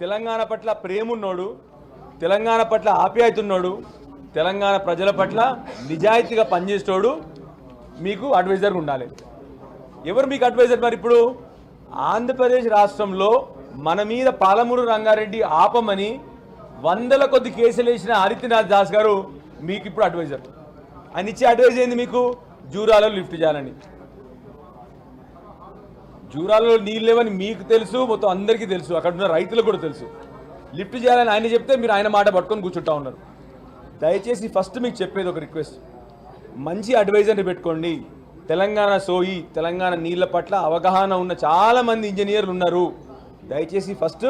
తెలంగాణ పట్ల ప్రేమున్నోడు తెలంగాణ పట్ల ఆప్యాయత ఉన్నోడు తెలంగాణ ప్రజల పట్ల నిజాయితీగా పనిచేసేటోడు మీకు అడ్వైజర్గా ఉండాలి. ఎవరు మీకు అడ్వైజర్ మరి ఇప్పుడు? ఆంధ్రప్రదేశ్ రాష్ట్రంలో మన మీద పాలమూరు రంగారెడ్డి ఆపమని వందల కొద్ది కేసులు వేసిన ఆదిత్యనాథ్ దాస్ గారు మీకు ఇప్పుడు అడ్వైజర్ ఆయన ఇచ్చే అడ్వైజ్ ఏంది మీకు? జూరాలో లిఫ్ట్ చేయాలని. జూరాలలో నీళ్ళు లేవని మీకు తెలుసు మొత్తం అందరికీ తెలుసు. అక్కడ ఉన్న రైతులకు కూడా తెలుసు. లిఫ్ట్ చేయాలని ఆయన చెప్తే మీరు ఆయన మాట పట్టుకొని కూర్చుంటా ఉన్నారు. దయచేసి ఫస్ట్ మీకు చెప్పేది ఒక రిక్వెస్ట్. మంచి అడ్వైజర్ని పెట్టుకోండి. తెలంగాణ సోయి తెలంగాణ నీళ్ళ పట్ల అవగాహన ఉన్న చాలామంది ఇంజనీర్లు ఉన్నారు. దయచేసి ఫస్ట్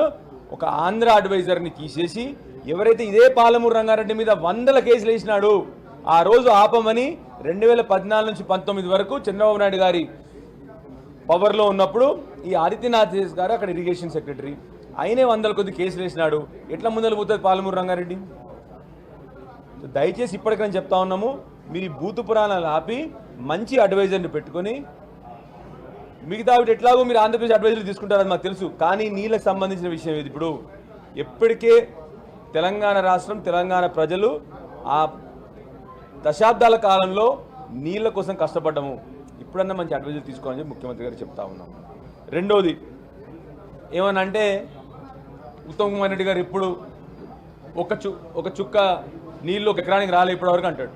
ఒక ఆంధ్ర అడ్వైజర్ని తీసేసి ఎవరైతే ఇదే పాలమూరు రంగారెడ్డి మీద వందల కేసులు వేసినాడు ఆ రోజు ఆపమని రెండు వేల పద్నాలుగు నుంచి పంతొమ్మిది వరకు చంద్రబాబు నాయుడు గారి పవర్లో ఉన్నప్పుడు ఈ ఆదిత్యనాథ్ గారు అక్కడ ఇరిగేషన్ సెక్రటరీ. ఆయనే వందల కొద్ది కేసులు వేసినాడు. ఎట్లా ముందలు పోతుంది పాలమూరు రంగారెడ్డి? దయచేసి ఇప్పటికైనా చెప్తా ఉన్నాము మీరు ఈ బూతు పురాణాలు ఆపి మంచి అడ్వైజర్ని పెట్టుకొని మిగతా ఎట్లాగో మీరు ఆంధ్రప్రదేశ్ అడ్వైజర్లు తీసుకుంటారని మాకు తెలుసు. కానీ నీళ్ళకి సంబంధించిన విషయం ఇది ఇప్పుడు? ఎప్పటికే తెలంగాణ రాష్ట్రం తెలంగాణ ప్రజలు ఆ దశాబ్దాల కాలంలో నీళ్ళ కోసం కష్టపడ్డము. ఇప్పుడన్నా మంచి అడ్వైజర్ తీసుకోవాలని చెప్పి ముఖ్యమంత్రి గారు చెప్తా ఉన్నాం. రెండోది ఏమనంటే ఉత్తమ్ కుమార్ రెడ్డి గారు ఇప్పుడు ఒక చు ఒక చుక్క నీళ్ళు ఒక ఎకరానికి రాలే ఇప్పటివరకు అంటాడు.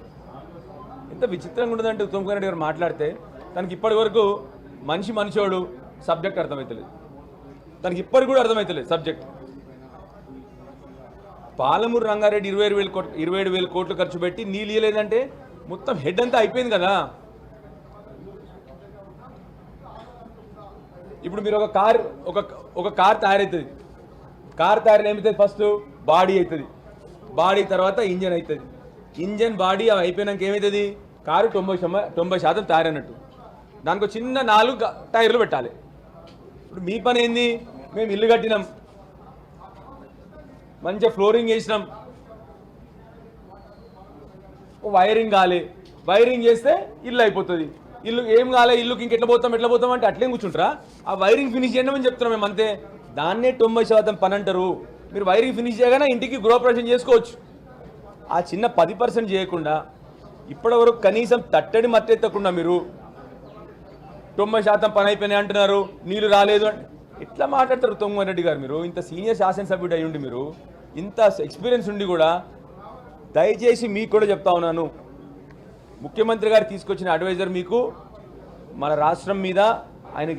ఎంత విచిత్రంగా ఉండదంటే ఉత్తమ్ కుమార్ రెడ్డి గారు మాట్లాడితే తనకి ఇప్పటి వరకు మనిషి మనిషోడు సబ్జెక్ట్ అర్థమవుతలేదు తనకి ఇప్పటికి కూడా అర్థమవుతలేదు సబ్జెక్ట్. పాలమూరు రంగారెడ్డి ఇరవై ఏడు వేల కోట్లు ఇరవై ఏడు వేలు కోట్లు ఖర్చు పెట్టి నీళ్ళు ఇవ్వలేదంటే మొత్తం హెడ్ అంతా అయిపోయింది కదా. ఇప్పుడు మీరు ఒక కార్ ఒక ఒక కార్ తయారవుతుంది కార్ తయారు ఏమవుతుంది ఫస్ట్ బాడీ అవుతుంది బాడీ తర్వాత ఇంజన్ అవుతుంది ఇంజన్ బాడీ అవి అయిపోయినాక ఏమవుతుంది కారు తొంభై తొంభై శాతం తయారైనట్టు. దానికి చిన్న నాలుగు టైర్లు పెట్టాలి. ఇప్పుడు మీ పని ఏంది? మేము ఇల్లు కట్టినాం. మంచిగా ఫ్లోరింగ్ వేసినాం వైరింగ్ కాలే. వైరింగ్ చేస్తే ఇల్లు అయిపోతుంది. ఇల్లు ఏం కాలే ఇల్లుకి ఇంకెట్లా పోతాం ఎట్లా పోతాం అంటే అట్లే కూర్చుంటారా? ఆ వైరింగ్ ఫినిష్ చేయడం అని చెప్తున్నాం మేము అంతే. దాన్నే తొంభై శాతం పని అంటారు. మీరు వైరింగ్ ఫినిష్ చేయగానే ఇంటికి గృహప్రవేశం చేసుకోవచ్చు. ఆ చిన్న పది పర్సెంట్ చేయకుండా ఇప్పటివరకు కనీసం తట్టడి మత్తెత్తకుండా మీరు తొంభై శాతం పని అయిపోయినాయి అంటున్నారు నీళ్ళు రాలేదు అంటే ఎట్లా మాట్లాడతారు తొంగన్ రెడ్డి గారు మీరు? ఇంత సీనియర్ శాసనసభ్యుడు అయ్యి ఉండి మీరు ఇంత ఎక్స్పీరియన్స్ ఉండి కూడా దయచేసి మీకు కూడా చెప్తా ఉన్నాను. ముఖ్యమంత్రి గారు తీసుకొచ్చిన అడ్వైజర్ మీకు మన రాష్ట్రం మీద ఆయనకి